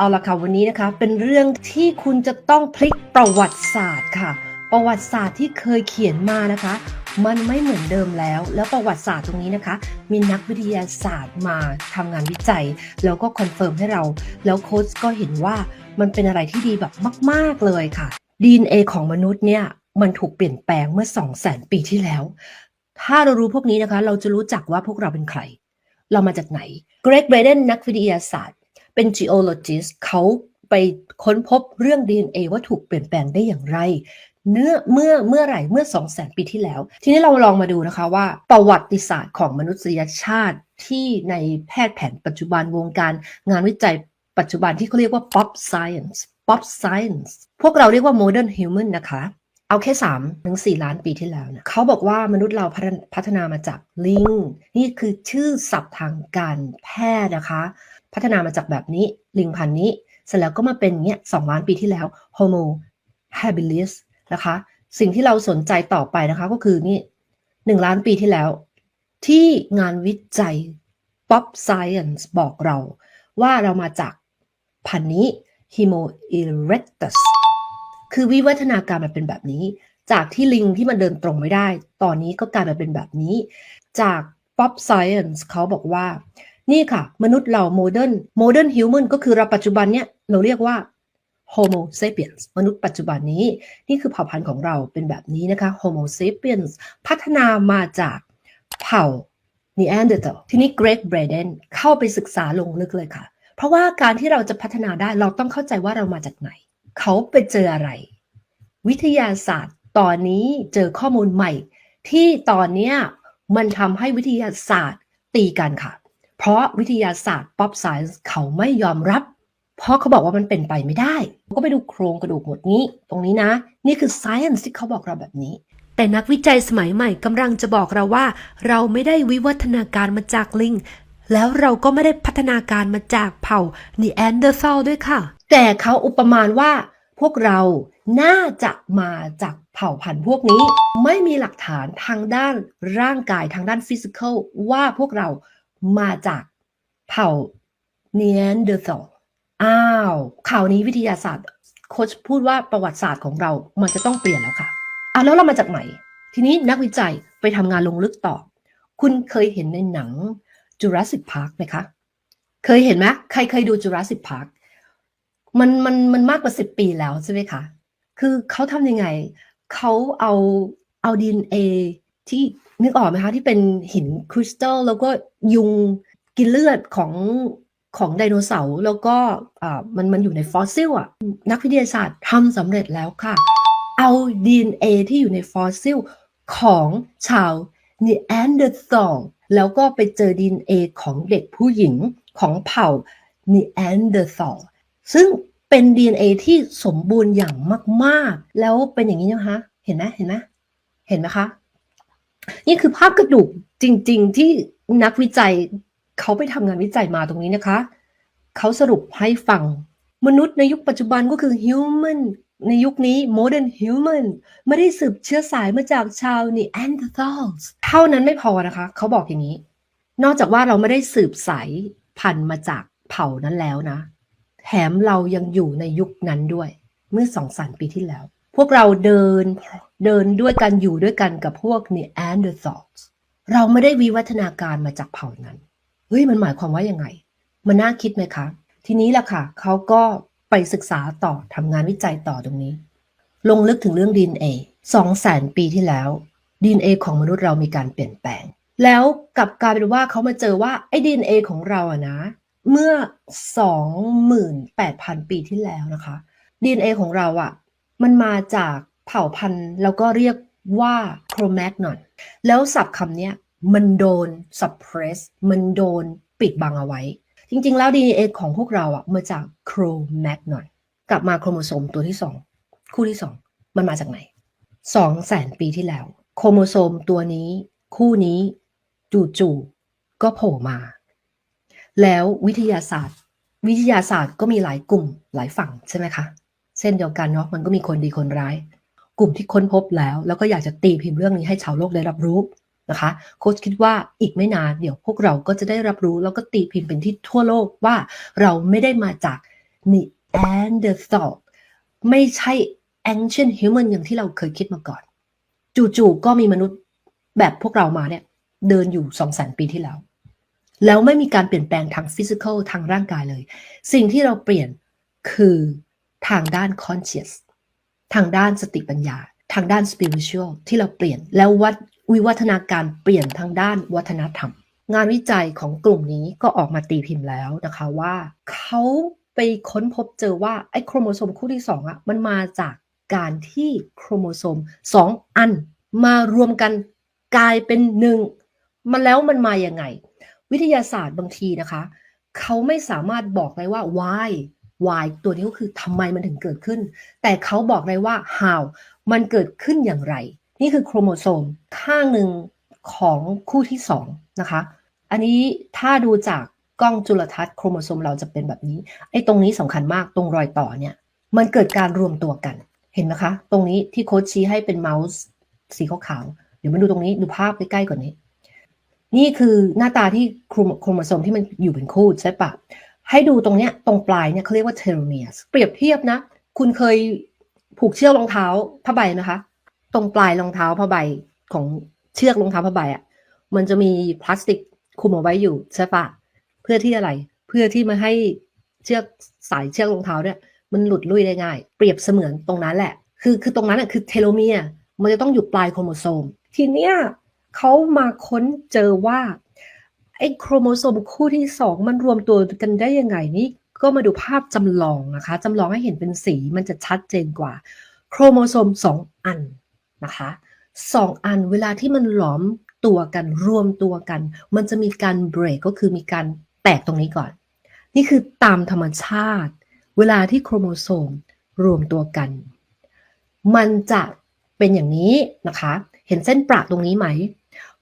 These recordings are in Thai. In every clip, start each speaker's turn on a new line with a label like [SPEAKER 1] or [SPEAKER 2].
[SPEAKER 1] เอาละค่ะวันนี้นะคะ เป็นเรื่องที่คุณจะต้องพลิกประวัติศาสตร์ค่ะ ประวัติศาสตร์ที่เคยเขียนมานะคะ มันไม่เหมือนเดิมแล้ว แล้วประวัติศาสตร์ตรงนี้นะคะ มีนักวิทยาศาสตร์มาทำงานวิจัย แล้วก็คอนเฟิร์มให้เรา แล้วโค้ชก็เห็นว่ามันเป็นอะไรที่ดีแบบมาก ๆเลยค่ะ DNA ของมนุษย์เนี่ยมันถูกเปลี่ยนแปลงเมื่อ 2 0 0 0 0 0 ปีที่แล้ว ถ้าเรารู้พวกนี้นะคะ เราจะรู้จักว่าพวกเราเป็นใคร เรามาจากไหน เกรกเบรเดนนักวิทยาศาสตร์ เป็น geologist เขาไปค้นพบเรื่อง DNA ว่าถูกเปลี่ยนแปลงได้อย่างไร เนื้อเมื่อเมื่อไหร่เมื่อ 2 0 0 0 0 ปีที่แล้ว ทีนี้เราลองมาดูนะคะว่า ประวัติศาสตร์ของมนุษยชาติที่ในแพทย์แผนปัจจุบันวงการงานวิจัยปัจจุบันที่เขาเรียกว่า pop science pop science พวกเราเรียกว่า modern human นะคะ เอาแค่3ถึง4ล้านปีที่แล้วนะเขาบอกว่ามนุษย์เราพัฒนพัฒนามาจากลิง นี่คือชื่อศัพท์ทางการแพทย์นะคะ พัฒนามาจากแบบนี้ลิงพันธุ์นี้เสร็จแล้วก็มาเป็นเนี้ยสองล้านปีที่แล้ว Homo habilis นะคะ สิ่งที่เราสนใจต่อไปนะคะก็คือนี่หนึ่งล้านปีที่แล้ว ที่งานวิจัย Pop Science บอกเรา ว่าเรามาจากพันธุ์นี้ Homo erectus คือวิวัฒนาการมันเป็นแบบนี้ จากที่ลิงที่มันเดินตรงไม่ได้ ตอนนี้ก็กลายมาเป็นแบบนี้ จาก Pop Science เขาบอกว่า นี่ค่ะ มนุษย์เรา modern modern human ก็คือเราปัจจุบันเนี่ยเราเรียกว่า Homo sapiens มนุษย์ปัจจุบันนี้ นี่คือเผ่าพันธุ์ของเราเป็นแบบนี้นะคะ Homo sapiens พัฒนามาจากเผ่า Neanderthal ทีนี้ Greg Braden เข้าไปศึกษาลงลึกเลยค่ะ เพราะว่าการที่เราจะพัฒนาได้เราต้องเข้าใจว่าเรามาจากไหน เขาไปเจออะไร วิทยาศาสตร์ตอนนี้เจอข้อมูลใหม่ ที่ตอนนี้มันทำให้วิทยาศาสตร์ตีกันค่ะ เพราะวิทยาศาสตร์ pop science เขาไม่ยอมรับ เพราะเขาบอกว่ามันเป็นไปไม่ได้ ก็ไปดูโครงกระดูกหมดนี้ ตรงนี้นะ นี่คือ science ที่เขาบอกเราแบบนี้
[SPEAKER 2] แต่นักวิจัยสมัยใหม่กำลังจะบอกเราว่า เราไม่ได้วิวัฒนาการมาจากลิง แล้วเราก็ไม่ได้พัฒนาการมาจากเผ่านีแอนเดอร์ l ด้วยค่ะ
[SPEAKER 1] แต่เขาอุปมาณว่า พวกเราน่าจะมาจากเผ่าพันธุ์พวกนี้ ไม่มีหลักฐานทางด้านร่างกายทางด้านฟิสิกอลว่าพวกเรา มาจากเผ่าเนียนเดอร์ l อ้าวข่าวนี้วิทยาศาสตร์โค้ชพูดว่าประวัติศาสตร์ของเรามันจะต้องเปลี่ยนแล้วค่ะอะแล้วเรามาจากไหน ทีนี้นักวิจัยไปทำงานลงลึกต่อ คุณเคยเห็นในหนัง Jurassic Park ไหมคะ เคยเห็นไหมใครเคยดู Jurassic Park มันมันมันมากกว่าสิบปีแล้วใช่ไหมคะ คือเขาทำยังไง เขาเอาเอาดีเอ ที่นึกออกไหมคะที่เป็นหินคริสตัลแล้วก็ยุงกินเลือดของของไดโนเสาร์แล้วก็มันมันอยู่ในฟอสซิลอะนักวิทยาศาสตร์ทำสำเร็จแล้วค่ะ เอา DNA ที่อยู่ในฟอสซิลของชาว Neanderthal แล้วก็ไปเจอ DNA ของเด็กผู้หญิงของเผ่า Neanderthal ซึ่งเป็น DNA ที่สมบูรณ์อย่างมาก ๆ แล้วเป็นอย่างนี้นะคะ เห็นไหมเห็นไหมเห็นไหมคะ นี่คือภาพกระดูกจริง ๆ ที่นักวิจัยเขาไปทำงานวิจัยมาตรงนี้นะคะ เขาสรุปให้ฟัง มนุษย์ในยุคปัจจุบันก็คือ human ในยุคนี้ modern human ไม่ได้สืบเชื้อสายมาจากชาว Neanderthals เท่านั้นไม่พอนะคะ เขาบอกอย่างนี้ นอกจากว่าเราไม่ได้สืบสายพันธุ์มาจากเผ่านั้นแล้วนะ แถมเรายังอยู่ในยุคนั้นด้วย เมื่อสองสามปีที่แล้ว พวกเราเดิน เดินด้วยกันอยู่ด้วยกันกับพวก Neanderthals เราไม่ได้วิวัฒนาการมาจากเผ่านั้น เฮ้ยมันหมายความว่ายังไง มันน่าคิดไหมคะ ทีนี้แหละค่ะ เขาก็ไปศึกษาต่อทำงานวิจัยต่อตรงนี้ ลงลึกถึงเรื่อง DNA สองแสนปีที่แล้ว DNA ของมนุษย์เรามีการเปลี่ยนแปลง แล้วกลับกลายเป็นว่าเขามาเจอว่าไอ้ DNA ของเราอะนะ เมื่อ 28,000 ปีที่แล้วนะคะ DNA ของเราอะมันมาจาก เผ่าพันธุ์แล้วก็เรียกว่า Cro-Magnon แล้วศัพท์คำนี้มันโดน suppress มันโดนปิดบังเอาไว้ จริงๆ แล้ว DNA ของพวกเราอะมาจาก Cro-Magnon กลับมาโครโมโซมตัวที่2คู่ที่2มันมาจากไหน2แสนปีที่แล้ว โครโมโซมตัวนี้ คู่นี้จู่ๆก็โผล่มา แล้ววิทยาศาสตร์ วิทยาศาสตร์ก็มีหลายกลุ่มหลายฝั่งใช่ไหมคะเช่นเดียวกันเนาะมันก็มีคนดีคนร้าย กลุ่มที่ค้นพบแล้ว แล้วก็อยากจะตีพิมพ์เรื่องนี้ให้ชาวโลกได้รับรู้นะคะโค้ชคิดว่าอีกไม่นานเดี๋ยวพวกเราก็จะได้รับรู้ แล้วก็ตีพิมพ์เป็นที่ทั่วโลกว่าเราไม่ได้มาจาก Neanderthal ไม่ใช่ ancient human อย่างที่เราเคยคิดมาก่อน จู่ๆก็มีมนุษย์แบบพวกเรามาเนี่ยเดินอยู่สองแสนปีที่แล้ว แล้วไม่มีการเปลี่ยนแปลงทางฟิสิกอลทางร่างกายเลย สิ่งที่เราเปลี่ยนคือทางด้าน conscious ทางด้านสติปัญญา ทางด้าน spiritual ที่เราเปลี่ยนแล้ววัดวิวัฒนาการเปลี่ยนทางด้านวัฒนธรรม งานวิจัยของกลุ่มนี้ก็ออกมาตีพิมพ์แล้วนะคะว่าเขาไปค้นพบเจอว่าไอ้โครโมโซมคู่ที่สองอะมันมาจากการที่โครโมโซมสองอัน มารวมกันกลายเป็นหนึ่งมันแล้วมันมาอย่างไง วิทยาศาสตร์บางทีนะคะ เขาไม่สามารถบอกได้ว่า why why ตัวนี้ก็คือทำไมมันถึงเกิดขึ้น แต่เขาบอกได้ว่า how มันเกิดขึ้นอย่างไร นี่คือโครโมโซมข้างหนึ่งของคู่ที่สองนะคะ อันนี้ถ้าดูจากกล้องจุลทรรศน์โครโมโซมเราจะเป็นแบบนี้ ไอ้ตรงนี้สำคัญมากตรงรอยต่อเนี่ย มันเกิดการรวมตัวกัน เห็นไหมคะ ตรงนี้ที่โค้ชชี้ให้เป็นเมาส์สีขาวๆ เดี๋ยวมาดูตรงนี้ดูภาพใกล้ๆก่อนนี้ นี่คือหน้าตาที่โครโมโซมที่มันอยู่เป็นคู่ใช่ปะ ให้ดูตรงเนี้ยตรงปลายเนี่ยเขาเรียกว่าเทโลเมียสเปรียบเทียบนะ คุณเคยผูกเชือกรองเท้าผ้าใบนะคะ ตรงปลายรองเท้าผ้าใบของเชือกรองเท้าผ้าใบอะ่ะมันจะมีพลาสติกคุมเอาไว้อยู่ใช่ปะเพื่อที่อะไร เพื่อที่มาให้เชือกสายเชือกรองเท้าเนี่ย มันหลุดลุ่ยได้ง่าย เปรียบเสมือนตรงนั้นแหละ คือคือตรงนั้นอะคือเทโลเมียมันจะต้องอยู่ปลายโครโมโซม ทีเนี้ยเขามาค้นเจอว่า ไอ้โครโมโซมคู่ที่สองมันรวมตัวกันได้ยังไงนี่ก็มาดูภาพจำลองนะคะจำลองให้เห็นเป็นสีมันจะชัดเจนกว่า โครโมโซมสองอันนะคะสองอันเวลาที่มันหลอมตัวกันรวมตัวกัน มันจะมีการเบรกก็คือมีการแตกตรงนี้ก่อน นี่คือตามธรรมชาติ เวลาที่โครโมโซมรวมตัวกัน มันจะเป็นอย่างนี้นะคะ เห็นเส้นประตรงนี้ไหม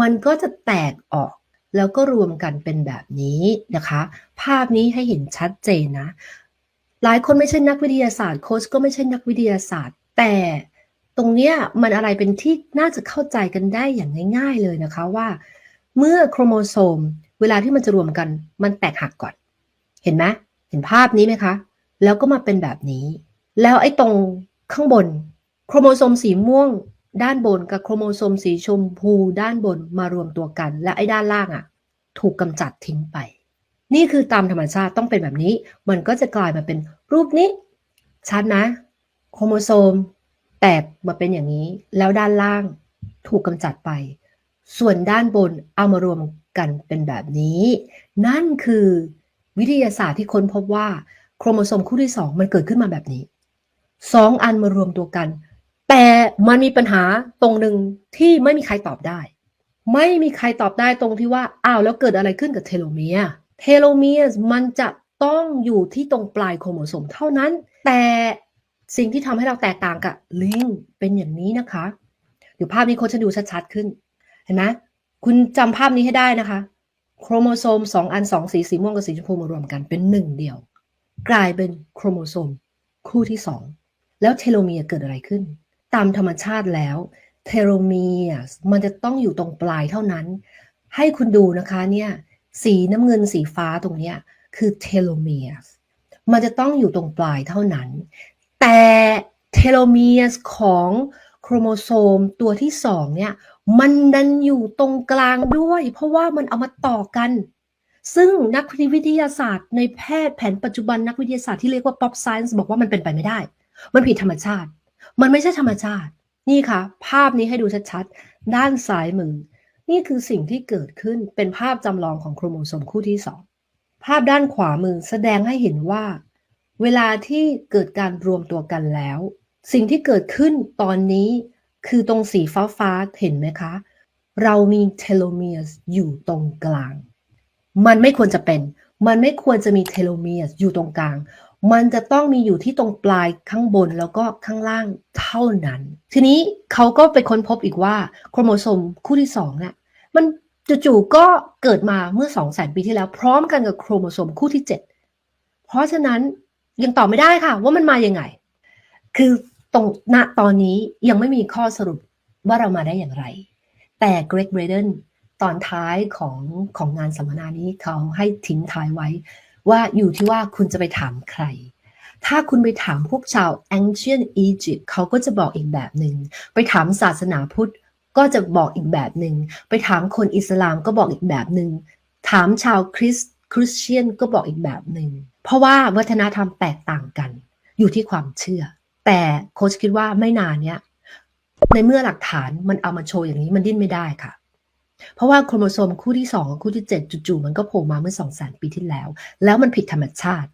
[SPEAKER 1] มันก็จะแตกออก แล้วก็รวมกันเป็นแบบนี้นะคะ ภาพนี้ให้เห็นชัดเจนนะ หลายคนไม่ใช่นักวิทยาศาสตร์โค้ชก็ไม่ใช่นักวิทยาศาสตร์ แต่ตรงเนี้ยมันอะไรเป็นที่น่าจะเข้าใจกันได้อย่างง่าย ๆ เลยนะคะว่า เมื่อโครโมโซม เวลาที่มันจะรวมกัน มันแตกหักก่อน เห็นไหมเห็นภาพนี้ไหมคะ แล้วก็มาเป็นแบบนี้ แล้วไอ้ตรงข้างบน โครโมโซมสีม่วง ด้านบนกับโครโมโซมสีชมพูด้านบนมารวมตัวกัน และไอ้ด้านล่างอะ่ะ ถูกกำจัดทิ้งไป นี่คือตามธรรมชาติต้องเป็นแบบนี้ มันก็จะกลายมาเป็นรูปนี้ ชัดนะ โครโมโซม แตกมาเป็นอย่างนี้ แล้วด้านล่างถูกกำจัดไป ส่วนด้านบนเอามารวมกันเป็นแบบนี้ นั่นคือวิทยาศาสตร์ที่ค้นพบว่าโครโมโซมคู่ที่สองมันเกิดขึ้นมาแบบนี้สองอันมารวมตัวกัน แต่มันมีปัญหาตรงหนึ่งที่ไม่มีใครตอบได้ ไม่มีใครตอบได้ตรงที่ว่าอ้าวแล้วเกิดอะไรขึ้นกับเทโลเมียร์เทโลเมียร์มันจะต้องอยู่ที่ตรงปลายโครโมโซมเท่านั้น แต่สิ่งที่ทำให้เราแตกต่างกับลิงเป็นอย่างนี้นะคะเดี๋ยวภาพนี้โคชจะดูชัดๆขึ้น เห็นไหมคุณจำภาพนี้ให้ได้นะคะ โครโมโซมสองอันสองสีสีม่วงกับสีชมพูมารวมกันเป็นหนึ่งเดียว กลายเป็นโครโมโซมคู่ที่สองแล้วเทโลเมียร์เกิดอะไรขึ้น ตามธรรมชาติแล้วเทโลเมียร์มันจะต้องอยู่ตรงปลายเท่านั้น ให้คุณดูนะคะเนี่ยสีน้ำเงินสีฟ้าตรงเนี้ยคือเทโลเมียร์มันจะต้องอยู่ตรงปลายเท่านั้น แต่เทโลเมียร์ของโครโมโซมตัวที่สองเนี่ยมันดันอยู่ตรงกลางด้วย เพราะว่ามันเอามาต่อกัน ซึ่งนักวิทยาศาสตร์ในแพทย์แผนปัจจุบันนักวิทยาศาสตร์ที่เรียกว่า pop science บอกว่ามันเป็นไปไม่ได้ มันผิดธรรมชาติ มันไม่ใช่ธรรมชาติ นี่ค่ะ ภาพนี้ให้ดูชัดๆ ด้านซ้ายมือ นี่คือสิ่งที่เกิดขึ้นเป็นภาพจำลองของโครโมโซมคู่ที่สองภาพด้านขวามือแสดงให้เห็นว่า เวลาที่เกิดการรวมตัวกันแล้ว สิ่งที่เกิดขึ้นตอนนี้ คือตรงสีฟ้าฟ้าๆเห็นไหมคะ เรามีเทโลเมียร์อยู่ตรงกลาง มันไม่ควรจะเป็น มันไม่ควรจะมีเทโลเมียร์อยู่ตรงกลาง มันจะต้องมีอยู่ที่ตรงปลายข้างบนแล้วก็ข้างล่างเท่านั้น ทีนี้เขาก็ไปค้นพบอีกว่าโครโมโซมคู่ที่สองเนี่ยมันจู่ๆก็เกิดมาเมื่อ2 0 0 0 0 0ปีที่แล้ว พร้อมกันกับโครโมโซมคู่ที่ 7 เพราะฉะนั้นยังตอบไม่ได้ค่ะ ว่ามันมาอยังไง คือตรงณตอนนี้ยังไม่มีข้อสรุปว่าเรามาได้อย่างไร แต่เกรกเบรเดนตอนท้ายของของงานสัมมนานี้เขาให้ทิ้งท้ายไว้ ว่าอยู่ที่ว่าคุณจะไปถามใคร ถ้าคุณไปถามพวกชาว ancient Egypt เขาก็จะบอกอีกแบบหนึ่ง ไปถามศาสนาพุทธก็จะบอกอีกแบบหนึ่ง ไปถามคนอิสลามก็บอกอีกแบบหนึ่ง ถามชาวคริสคริสเตียนก็บอกอีกแบบหนึ่ง เพราะว่าวัฒนธรรมแตกต่างกัน อยู่ที่ความเชื่อ แต่โค้ชคิดว่าไม่นานเนี้ยในเมื่อหลักฐานมันเอามาโชว์อย่างนี้มันดิ้นไม่ได้ค่ะ เพราะว่าโครโมโซมคู่ที่สองกับคู่ที่เจ็ดจู่ๆมันก็โผล่มาเมื่อสองแสนปีที่แล้ว แล้วมันผิดธรรมชาติ